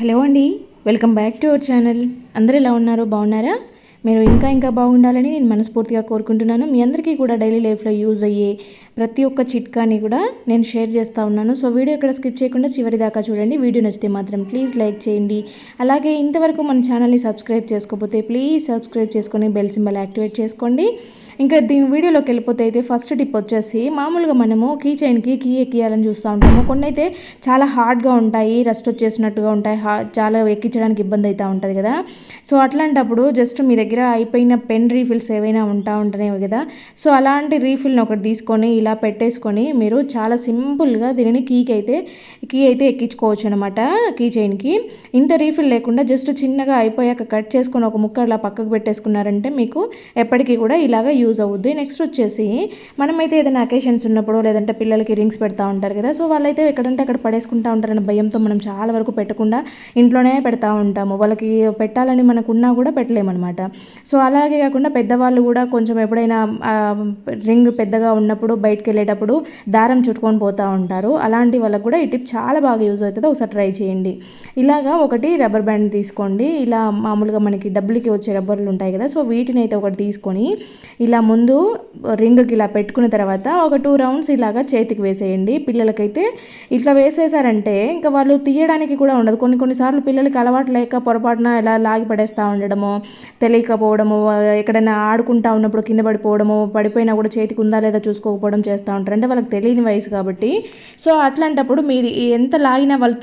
Hello అండి welcome back to our channel. అందరూ ఎలా ఉన్నారు? బాగున్నారా? మీరు ఇంకా ఇంకా బాగుండాలని నేను మనస్ఫూర్తిగా కోరుకుంటున్నాను. మీ అందరికీ కూడా డైలీ లైఫ్లో యూజ్ అయ్యే ప్రతి ఒక్క చిట్కాని కూడా నేను షేర్ చేస్తూ ఉన్నాను. సో వీడియో ఇక్కడ స్కిప్ చేయకుండా చివరి దాకా చూడండి. వీడియో నచ్చితే మాత్రం ప్లీజ్ లైక్ చేయండి. అలాగే ఇంతవరకు మన ఛానల్ని సబ్స్క్రైబ్ చేసుకోకపోతే ప్లీజ్ సబ్స్క్రైబ్ చేసుకొని బెల్ సింబల్ యాక్టివేట్ చేసుకోండి. ఇంకా దీని వీడియోలోకి వెళ్ళిపోతే అయితే ఫస్ట్ టిప్ వచ్చేసి మామూలుగా మనము కీ చైన్కి కీ ఎక్కియాలని చూస్తూ ఉంటాము. కొన్ని అయితే చాలా హార్డ్గా ఉంటాయి రస్ట్ వచ్చేసినట్టుగా ఉంటాయి చాలా ఎక్కించడానికి ఇబ్బంది అవుతూ ఉంటుంది కదా. సో అట్లాంటప్పుడు జస్ట్ మీ దగ్గర అయిపోయిన పెన్ రీఫిల్స్ ఏవైనా ఉంటా ఉంటున్నాయి కదా. సో అలాంటి రీఫిల్ని ఒకటి తీసుకొని ఇలా పెట్టేసుకొని మీరు చాలా సింపుల్గా దీనిని కీకి అయితే కీ అయితే ఎక్కించుకోవచ్చు అనమాట కీ చైన్కి. ఇంత రీఫిల్ లేకుండా జస్ట్ చిన్నగా అయిపోయాక కట్ చేసుకొని ఒక ముక్క అలా పక్కకు పెట్టేసుకున్నారంటే మీకు ఎప్పటికీ కూడా ఇలాగ యూజ్ అవుద్ది. నెక్స్ట్ వచ్చేసి మనమైతే ఏదైనా అకేషన్స్ ఉన్నప్పుడు లేదంటే పిల్లలకి రింగ్స్ పెడతా ఉంటారు కదా సో వాళ్ళైతే ఎక్కడంటే అక్కడ పడేసుకుంటా ఉంటారన్న భయంతో మనం చాలా వరకు పెట్టకుండా ఇంట్లోనే పెడతా ఉంటాము. వాళ్ళకి పెట్టాలని మనకున్నా కూడా పెట్టలేమన్నమాట సో అలాగే కాకుండా పెద్దవాళ్ళు కూడా కొంచెం ఎప్పుడైనా రింగ్ పెద్దగా ఉన్నప్పుడు బయట బయటకు వెళ్ళేటప్పుడు దారం చుట్టుకొని పోతూ ఉంటారు. అలాంటి వాళ్ళకి కూడా ఈ టిప్ చాలా బాగా యూజ్ అవుతుంది. ఒకసారి ట్రై చేయండి. ఇలాగా ఒకటి రబ్బర్ బ్యాండ్ తీసుకోండి. ఇలా మామూలుగా మనకి డబ్బులకి వచ్చే రబ్బర్లు ఉంటాయి కదా సో వీటిని అయితే ఒకటి తీసుకొని ఇలా ఇలా ముందు రింగ్కి ఇలా పెట్టుకున్న తర్వాత ఒక టూ రౌండ్స్ ఇలాగా చేతికి వేసేయండి. పిల్లలకైతే ఇట్లా వేసేసారంటే ఇంకా వాళ్ళు తీయడానికి కూడా ఉండదు. కొన్ని కొన్నిసార్లు పిల్లలకి అలవాటు లేక పొరపాటున ఇలా లాగి పడేస్తూ ఉండడము తెలియకపోవడము ఎక్కడైనా ఆడుకుంటా ఉన్నప్పుడు కింద పడిపోవడము పడిపోయినా కూడా చేతికి ఉందా లేదా చూసుకోకపోవడం చేస్తూ ఉంటారు. అంటే వాళ్ళకి తెలియని వయసు కాబట్టి. సో అట్లాంటప్పుడు మీరు ఎంత లాగినా వాళ్ళ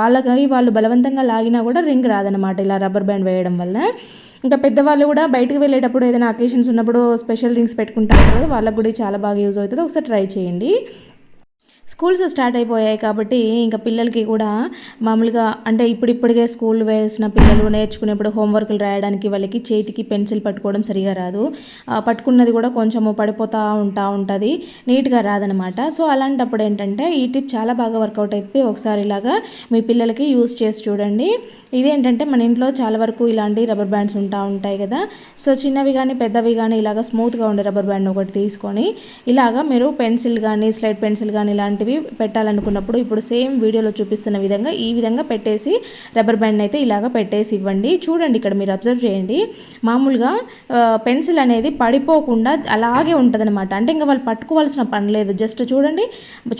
వాళ్ళకి వాళ్ళు బలవంతంగా లాగినా కూడా రింగ్ రాదనమాట ఇలా రబ్బర్ బ్యాండ్ వేయడం వల్ల. ఇంకా పెద్దవాళ్ళు కూడా బయటకు వెళ్ళేటప్పుడు ఏదైనా అకేషన్స్ ఉన్నప్పుడు స్పెషల్ రింగ్స్ పెట్టుకుంటారు కదా వాళ్ళకు కూడా చాలా బాగా యూజ్ అవుతుంది. ఒకసారి ట్రై చేయండి. స్కూల్స్ స్టార్ట్ అయిపోయాయి కాబట్టి ఇంకా పిల్లలకి కూడా మామూలుగా అంటే ఇప్పుడిప్పటికే స్కూల్ వేసిన పిల్లలు నేర్చుకునేప్పుడు హోంవర్క్లు రాయడానికి వాళ్ళకి చేతికి పెన్సిల్ పట్టుకోవడం సరిగా రాదు. పట్టుకున్నది కూడా కొంచెము పడిపోతూ ఉంటా ఉంటుంది. నీట్గా రాదనమాట. సో అలాంటప్పుడు ఏంటంటే ఈ టిప్ చాలా బాగా వర్కౌట్ అయితే ఒకసారి ఇలాగా మీ పిల్లలకి యూస్ చేసి చూడండి. ఇదేంటంటే మన ఇంట్లో చాలా వరకు ఇలాంటి రబ్బర్ బ్యాండ్స్ ఉంటా ఉంటాయి కదా. సో చిన్నవి కానీ పెద్దవి కానీ ఇలాగ స్మూత్గా ఉండే రబ్బర్ బ్యాండ్ ఒకటి తీసుకొని ఇలాగా మీరు పెన్సిల్ కానీ స్లైడ్ పెన్సిల్ కానీ ఇలాంటి లాంటివి పెట్టాలనుకున్నప్పుడు ఇప్పుడు సేమ్ వీడియోలో చూపిస్తున్న విధంగా ఈ విధంగా పెట్టేసి రబ్బర్ బ్యాండ్ అయితే ఇలాగ పెట్టేసి ఇవ్వండి. చూడండి ఇక్కడ మీరు అబ్జర్వ్ చేయండి. మామూలుగా పెన్సిల్ అనేది పడిపోకుండా అలాగే ఉంటుంది అనమాట అంటే ఇంకా వాళ్ళు పట్టుకోవాల్సిన పని లేదు. జస్ట్ చూడండి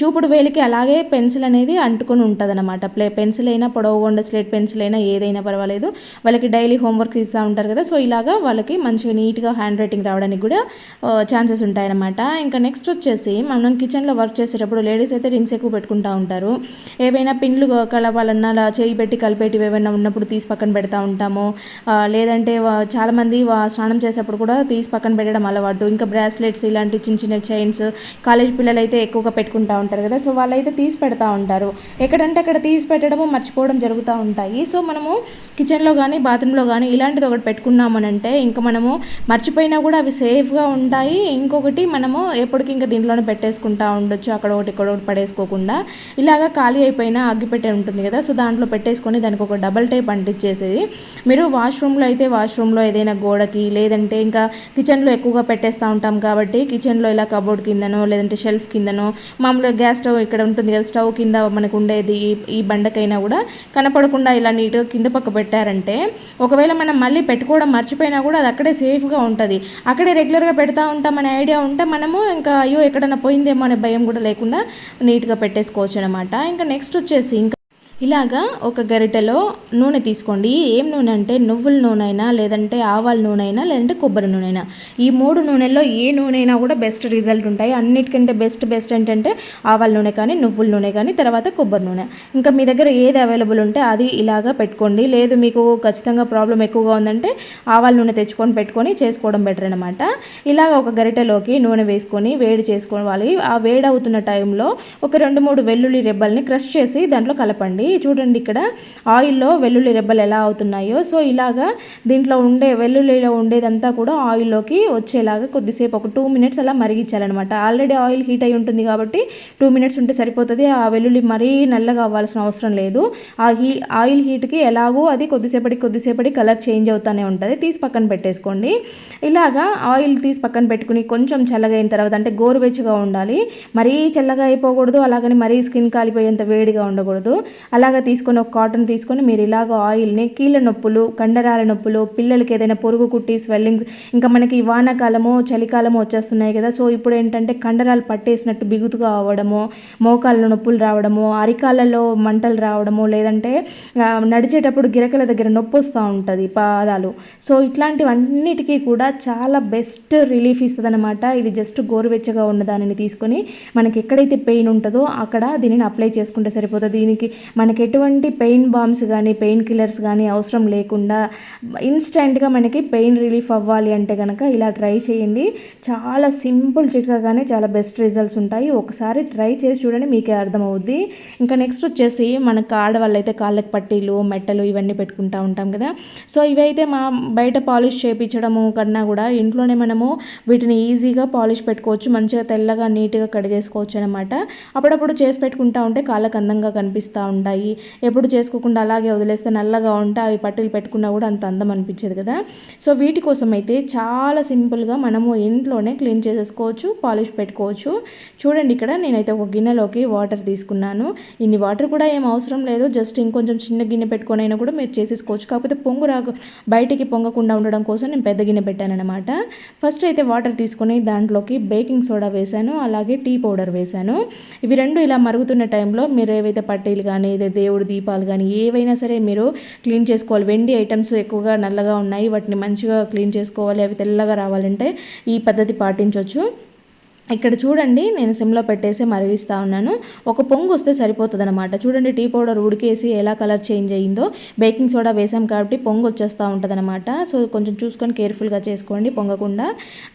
చూపుడు వేలికి అలాగే పెన్సిల్ అనేది అంటుకొని ఉంటుంది అనమాట ప్లే పెన్సిల్ అయినా పొడవుగా స్లేట్ పెన్సిల్ అయినా ఏదైనా పర్వాలేదు. వాళ్ళకి డైలీ హోంవర్క్స్ ఇస్తూ ఉంటారు కదా. సో ఇలాగా వాళ్ళకి మంచిగా నీట్గా హ్యాండ్ రైటింగ్ రావడానికి కూడా ఛాన్సెస్ ఉంటాయన్నమాట. ఇంకా నెక్స్ట్ వచ్చేసి మనం కిచెన్లో వర్క్ చేసేటప్పుడు లేడీస్ అయితే రింగ్స్ ఎక్కువ పెట్టుకుంటూ ఉంటారు. ఏవైనా పిండ్లు కలవాలన్నా అలా చేయి పెట్టి కలిపేటివి ఏమైనా ఉన్నప్పుడు తీసి పక్కన పెడతా ఉంటాము. లేదంటే చాలామంది స్నానం చేసేటప్పుడు కూడా తీసి పక్కన పెట్టడం అలవాటు. ఇంకా బ్రాస్లెట్స్ ఇలాంటి చిన్న చిన్న చైన్స్ కాలేజ్ పిల్లలు అయితే ఎక్కువగా పెట్టుకుంటూ ఉంటారు కదా. సో వాళ్ళైతే తీసి పెడతా ఉంటారు. ఎక్కడంటే అక్కడ తీసి పెట్టడము మర్చిపోవడం జరుగుతూ ఉంటాయి. సో మనము కిచెన్లో కానీ బాత్రూంలో కానీ ఇలాంటిది ఒకటి పెట్టుకున్నామనంటే ఇంకా మనము మర్చిపోయినా కూడా అవి సేఫ్గా ఉంటాయి. ఇంకొకటి మనము ఎప్పటికీ ఇంకా దీంట్లోనే పెట్టేసుకుంటా ఉండొచ్చు. అక్కడ ఒకటి ఇక్కడ పడేసుకోకుండా ఇలాగా ఖాళీ అయిపోయిన అగ్గిపెట్టె ఉంటుంది కదా సో దాంట్లో పెట్టేసుకొని దానికి ఒక డబల్ టైప్ అంటించేసేది. మీరు వాష్రూమ్లో అయితే వాష్రూమ్లో ఏదైనా గోడకి లేదంటే ఇంకా కిచెన్లో ఎక్కువగా పెట్టేస్తూ ఉంటాం కాబట్టి కిచెన్లో ఇలా కబోర్డ్ కిందనో లేదంటే షెల్ఫ్ కిందనో మామూలుగా గ్యాస్ స్టవ్ ఇక్కడ ఉంటుంది కదా స్టవ్ కింద మనకు ఉండేది ఈ బండకైనా కూడా కనపడకుండా ఇలా నీట్గా కింద పక్క పెట్టారంటే ఒకవేళ మనం మళ్ళీ పెట్టుకోవడం మర్చిపోయినా కూడా అది అక్కడే సేఫ్గా ఉంటుంది. అక్కడే రెగ్యులర్గా పెడతా ఉంటామనే ఐడియా ఉంటే మనము ఇంకా అయ్యో ఎక్కడైనా పోయిందేమో అనే భయం కూడా లేకుండా నీట్గా పెట్టేసుకోవచ్చు అనమాట ఇంకా నెక్స్ట్ వచ్చేసి ఇంకా ఇలాగా ఒక గరిటెలో నూనె తీసుకోండి. ఏం నూనె అంటే నువ్వుల నూనె అయినా లేదంటే ఆవాల నూనె అయినా లేదంటే కొబ్బరి నూనె అయినా ఈ మూడు నూనెల్లో ఏ నూనె అయినా కూడా బెస్ట్ రిజల్ట్ ఉంటాయి. అన్నిటికంటే బెస్ట్ బెస్ట్ ఏంటంటే ఆవాల నూనె కానీ నువ్వుల నూనె కానీ తర్వాత కొబ్బరి నూనె. ఇంకా మీ దగ్గర ఏది అవైలబుల్ ఉంటే అది ఇలాగా పెట్టుకోండి. లేదు మీకు ఖచ్చితంగా ప్రాబ్లం ఎక్కువగా ఉందంటే ఆవాల నూనె తెచ్చుకొని పెట్టుకొని చేసుకోవడం బెటర్ అనమాట ఇలాగ ఒక గరిటెలోకి నూనె వేసుకొని వేడి చేసుకోవాలి. ఆ వేడి అవుతున్న టైంలో ఒక రెండు మూడు వెల్లుల్లి రెబ్బల్ని క్రష్ చేసి దాంట్లో కలపండి. చూడండి ఇక్కడ ఆయిల్లో వెల్లుల్లి రెబ్బలు ఎలా అవుతున్నాయో. సో ఇలాగా దీంట్లో ఉండే వెల్లుల్లిలో ఉండేదంతా కూడా ఆయిల్లోకి వచ్చేలాగా కొద్దిసేపు ఒక టూ మినిట్స్ అలా మరిగించాలన్నమాట. ఆల్రెడీ ఆయిల్ హీట్ అయి ఉంటుంది కాబట్టి టూ మినిట్స్ ఉంటే సరిపోతుంది. ఆ వెల్లుల్లి మరీ నల్లగా అవ్వాల్సిన అవసరం లేదు. ఆ హీ ఆయిల్ హీట్కి ఎలాగో అది కొద్దిసేపటి కొద్దిసేపటి కలర్ చేంజ్ అవుతూనే ఉంటుంది. తీసి పక్కన పెట్టేసుకోండి. ఇలాగా ఆయిల్ తీసి పక్కన పెట్టుకుని కొంచెం చల్లగా అయిన తర్వాత అంటే గోరువెచ్చగా ఉండాలి. మరీ చల్లగా అయిపోకూడదు. అలాగని మరీ స్కిన్ కాలిపోయేంత వేడిగా ఉండకూడదు. అలాగ తీసుకొని ఒక కాటన్ తీసుకొని మీరు ఇలాగ ఆయిల్ని కీళ్ళ నొప్పులు కండరాల నొప్పులు పిల్లలకి ఏదైనా పొరుగు కుట్టి స్వెల్లింగ్స్ ఇంకా మనకి వానాకాలము చలికాలము వచ్చేస్తున్నాయి కదా. సో ఇప్పుడు ఏంటంటే కండరాలు పట్టేసినట్టు బిగుతుగా అవ్వడము మోకాళ్ళ నొప్పులు రావడము అరికాళ్ళలో మంటలు రావడము లేదంటే నడిచేటప్పుడు గిరకల దగ్గర నొప్పి వస్తూ ఉంటుంది పాదాలు. సో ఇట్లాంటివన్నిటికీ కూడా చాలా బెస్ట్ రిలీఫ్ ఇస్తుందన్నమాట. ఇది జస్ట్ గోరువెచ్చగా ఉన్న దానిని తీసుకొని మనకి ఎక్కడైతే పెయిన్ ఉంటుందో అక్కడ దీనిని అప్లై చేసుకుంటే సరిపోతుంది. దీనికి మన మనకి ఎటువంటి పెయిన్ బామ్స్ కానీ పెయిన్ కిల్లర్స్ కానీ అవసరం లేకుండా ఇన్స్టెంట్గా మనకి పెయిన్ రిలీఫ్ అవ్వాలి అంటే కనుక ఇలా ట్రై చేయండి. చాలా సింపుల్ చిట్కాగానే చాలా బెస్ట్ రిజల్ట్స్ ఉంటాయి. ఒకసారి ట్రై చేసి చూడండి మీకే అర్థమవుద్ది. ఇంకా నెక్స్ట్ వచ్చేసి మనకు ఆడవాళ్ళు అయితే కాళ్ళకి పట్టీలు మెట్టలు ఇవన్నీ పెట్టుకుంటూ ఉంటాం కదా. సో ఇవైతే మా బయట పాలిష్ చేయించడము కన్నా కూడా ఇంట్లోనే మనము వీటిని ఈజీగా పాలిష్ పెట్టుకోవచ్చు. మంచిగా తెల్లగా నీట్గా కడిగేసుకోవచ్చు అనమాట అప్పుడప్పుడు చేసి పెట్టుకుంటా ఉంటే కాళ్ళకు అందంగా కనిపిస్తూ ఉంటాయి. ఎప్పుడు చేసుకోకుండా అలాగే వదిలేస్తే నల్లగా ఉంటే అవి పట్టీలు పెట్టుకున్నా కూడా అంత అందం అనిపించదు కదా. సో వీటి కోసం అయితే చాలా సింపుల్గా మనము ఇంట్లోనే క్లీన్ చేసేసుకోవచ్చు పాలిష్ పెట్టుకోవచ్చు. చూడండి ఇక్కడ నేనైతే ఒక గిన్నెలోకి వాటర్ తీసుకున్నాను. ఇన్ని వాటర్ కూడా ఏం అవసరం లేదు. జస్ట్ ఇంకొంచెం చిన్న గిన్నె పెట్టుకొని అయినా కూడా మీరు చేసేసుకోవచ్చు. కాకపోతే పొంగు రాకు బయటికి పొంగకుండా ఉండడం కోసం నేను పెద్ద గిన్నె పెట్టాను అనమాట ఫస్ట్ అయితే వాటర్ తీసుకొని దాంట్లోకి బేకింగ్ సోడా వేశాను. అలాగే టీ పౌడర్ వేశాను. ఇవి రెండు ఇలా మరుగుతున్న టైంలో మీరు ఏవైతే పట్టీలు కానీ లేదా దేవుడి దీపాలు కానీ ఏవైనా సరే మీరు క్లీన్ చేసుకోవాలి. వెండి ఐటమ్స్ ఎక్కువగా నల్లగా ఉన్నాయి. వాటిని మంచిగా క్లీన్ చేసుకోవాలి. అవి తెల్లగా రావాలంటే ఈ పద్ధతి పాటించవచ్చు ఇక్కడ చూడండి నేను సిమ్లో పెట్టేసి మరిగిస్తూ ఉన్నాను. ఒక పొంగు వస్తే సరిపోతుంది అనమాట చూడండి టీ పౌడర్ ఉడికేసి ఎలా కలర్ చేంజ్ అయ్యిందో బేకింగ్ సోడా వేసాం కాబట్టి పొంగు వచ్చేస్తూ ఉంటుంది అనమాట సో కొంచెం చూసుకొని కేర్ఫుల్గా చేసుకోండి పొంగకుండా.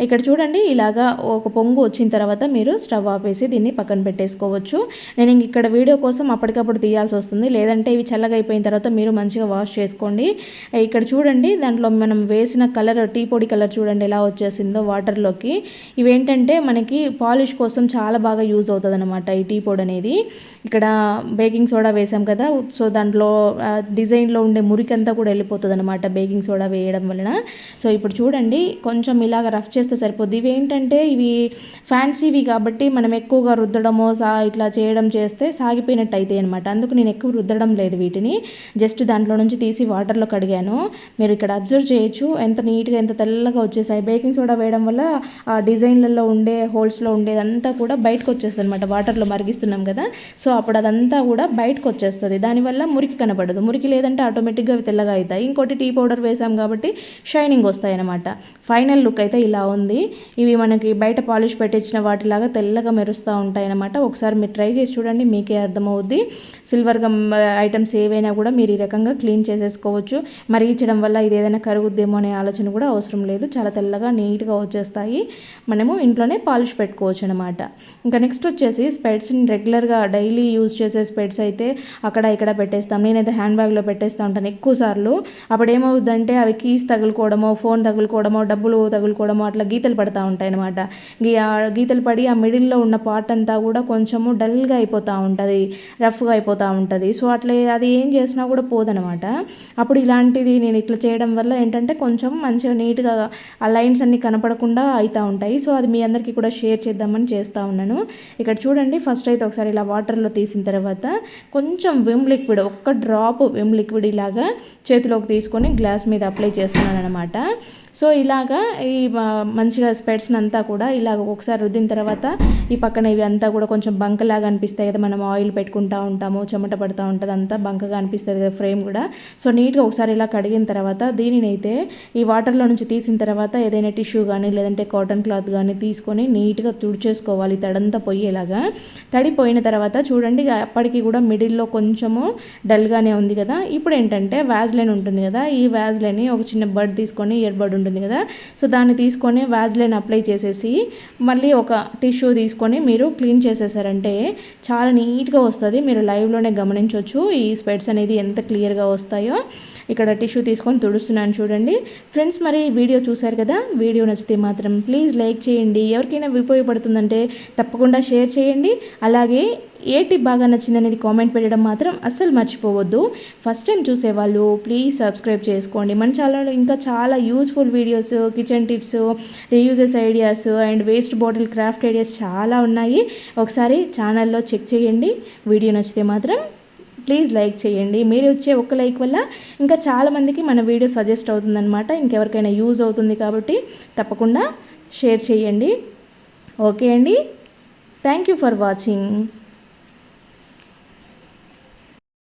ఇక్కడ చూడండి ఇలాగా ఒక పొంగు వచ్చిన తర్వాత మీరు స్టవ్ ఆపేసి దీన్ని పక్కన పెట్టేసుకోవచ్చు. నేను ఇక్కడ వీడియో కోసం అప్పటికప్పుడు తీయాల్సి వస్తుంది. లేదంటే ఇవి చల్లగా అయిపోయిన తర్వాత మీరు మంచిగా వాష్ చేసుకోండి. ఇక్కడ చూడండి దాంట్లో మనం వేసిన కలర్ టీ పొడి కలర్ చూడండి ఎలా వచ్చేసిందో వాటర్లోకి. ఇవేంటంటే మనకి పాలిష్ కోసం చాలా బాగా యూజ్ అవుతుంది అనమాట ఈ టీ పొడి అనేది. ఇక్కడ బేకింగ్ సోడా వేసాం కదా సో దాంట్లో డిజైన్లో ఉండే మురికంతా కూడా వెళ్ళిపోతుంది అనమాట బేకింగ్ సోడా వేయడం వలన. సో ఇప్పుడు చూడండి కొంచెం ఇలాగ రఫ్ చేస్తే సరిపోద్ది. ఇవి ఏంటంటే ఇవి ఫ్యాన్సీవి కాబట్టి మనం ఎక్కువగా రుద్దడమో సా ఇట్లా చేయడం చేస్తే సాగిపోయినట్టు అయితే అనమాట అందుకు నేను ఎక్కువ రుద్దడం లేదు వీటిని. జస్ట్ దాంట్లో నుంచి తీసి వాటర్లో కడిగాను. మీరు ఇక్కడ అబ్జర్వ్ చేయొచ్చు. ఎంత నీట్గా ఎంత తెల్లగా వచ్చేసాయి. బేకింగ్ సోడా వేయడం వల్ల ఆ డిజైన్లలో ఉండే హోల్స్లో ఉండేదంతా కూడా బయటకు వచ్చేస్తుంది అనమాట వాటర్లో మరిగిస్తున్నాం కదా సో అప్పుడు అదంతా కూడా బయటకు వచ్చేస్తుంది దానివల్ల మురికి కనబడదు మురికి లేదంటే ఆటోమేటిక్గా అవి తెల్లగా అవుతాయి ఇంకోటి టీ పౌడర్ వేసాం కాబట్టి షైనింగ్ వస్తాయి అనమాట ఫైనల్ లుక్ అయితే ఇలా ఉంది. ఇవి మనకి బయట పాలిష్ పెట్టించిన వాటిలాగా తెల్లగా మెరుస్తూ ఉంటాయి అనమాట ఒకసారి మీరు ట్రై చేసి చూడండి మీకే అర్థమవుద్ది. సిల్వర్ గమ్ ఐటమ్స్ ఏవైనా కూడా మీరు ఈ రకంగా క్లీన్ చేసేసుకోవచ్చు. మరిగించడం వల్ల ఇది ఏదైనా కరుగుద్దేమో అనే ఆలోచన కూడా అవసరం లేదు. చాలా తెల్లగా నీట్గా వచ్చేస్తాయి. మనము ఇంట్లోనే పాలిష్ పెట్టుకోవచ్చు అనమాట ఇంకా నెక్స్ట్ వచ్చేసి స్పెడ్స్ని రెగ్యులర్గా డైలీ యూజ్ చేసే స్పెడ్స్ అయితే అక్కడ ఇక్కడ పెట్టేస్తాం. నేనైతే హ్యాండ్ బ్యాగ్లో పెట్టేస్తూ ఉంటాను ఎక్కువ సార్లు. అప్పుడు ఏమవుద్దంటే అవి కీస్ తగులుకోవడమో ఫోన్ తగులుకోవడమో డబ్బులు తగులుకోవడమో అట్లా గీతలు పడతా ఉంటాయి అనమాట గీతలు పడి ఆ మిడిల్లో ఉన్న పార్ట్ అంతా కూడా కొంచెము డల్గా అయిపోతూ ఉంటుంది. రఫ్గా అయిపోతూ ఉంటుంది. సో అట్లా అది ఏం చేసినా కూడా పోదనమాట. అప్పుడు ఇలాంటిది నేను ఇట్లా చేయడం వల్ల ఏంటంటే కొంచెం మంచిగా నీట్గా ఆ లైన్స్ అన్ని కనపడకుండా అవుతూ ఉంటాయి. సో అది మీ అందరికీ కూడా షేర్ చేద్దామని చేస్తూ ఉన్నాను. ఇక్కడ చూడండి ఫస్ట్ అయితే ఒకసారి ఇలా వాటర్లో తీసిన తర్వాత కొంచెం విమ్ లిక్విడ్ ఒక్క డ్రాప్ విమ్ లిక్విడ్ ఇలాగా చేతిలోకి తీసుకొని గ్లాస్ మీద అప్లై చేస్తున్నాను అనమాట సో ఇలాగా ఈ మంచిగా స్పెడ్స్ని అంతా కూడా ఇలాగ ఒకసారి రుద్దిన తర్వాత ఈ పక్కన ఇవి అంతా కూడా కొంచెం బంకలాగా అనిపిస్తాయి కదా మనం ఆయిల్ పెట్టుకుంటా ఉంటాము చెమట పడుతూ ఉంటుంది అంతా బంకగా అనిపిస్తుంది కదా ఫ్రేమ్ కూడా. సో నీట్గా ఒకసారి ఇలా కడిగిన తర్వాత దీనిని అయితే ఈ వాటర్లో నుంచి తీసిన తర్వాత ఏదైనా టిష్యూ కానీ లేదంటే కాటన్ క్లాత్ కానీ తీసుకొని నీట్గా తుడిచేసుకోవాలి తడంతా పోయేలాగా. తడి పోయిన తర్వాత చూడండి అప్పటికి కూడా మిడిల్లో కొంచెము డల్గానే ఉంది కదా. ఇప్పుడు ఏంటంటే వ్యాజ్లైన్ ఉంటుంది కదా ఈ వ్యాజ్లైన్ ఒక చిన్న బడ్ తీసుకొని ఇయర్ బడ్ ఉంటుంది కదా. సో దాన్ని తీసుకొని వ్యాజ్లైన్ అప్లై చేసేసి మళ్ళీ ఒక టిష్యూ తీసుకొని మీరు క్లీన్ చేసేసారంటే చాలా నీట్గా వస్తుంది. మీరు లైవ్లోనే గమనించవచ్చు ఈ స్పెడ్స్ అనేది ఎంత క్లియర్గా వస్తాయో. ఇక్కడ టిష్యూ తీసుకొని తుడుస్తున్నాను చూడండి. ఫ్రెండ్స్ మరి వీడియో చూశారు కదా? వీడియో నచ్చితే మాత్రం ప్లీజ్ లైక్ చేయండి. ఎవరికైనా ఉపయోగపడుతుందంటే తప్పకుండా షేర్ చేయండి. అలాగే ఏ టిప్ బాగా నచ్చింది అనేది కామెంట్ పెట్టడం మాత్రం అస్సలు మర్చిపోవద్దు. ఫస్ట్ టైం చూసేవాళ్ళు ప్లీజ్ సబ్స్క్రైబ్ చేసుకోండి. మన ఛానల్లో ఇంకా చాలా useful videos kitchen tips reuses ideas and waste bottle craft ideas చాలా ఉన్నాయి. ఒకసారి ఛానల్లో చెక్ చేయండి. వీడియో నచ్చితే మాత్రం ప్లీజ్ లైక్ చేయండి. మీరు వచ్చే ఒక్క లైక్ వల్ల ఇంకా చాలామందికి మన వీడియో సజెస్ట్ అవుతుందన్నమాట. ఇంకెవరికైనా యూజ్ అవుతుంది కాబట్టి తప్పకుండా షేర్ చేయండి. ఓకే అండి? Thank you for watching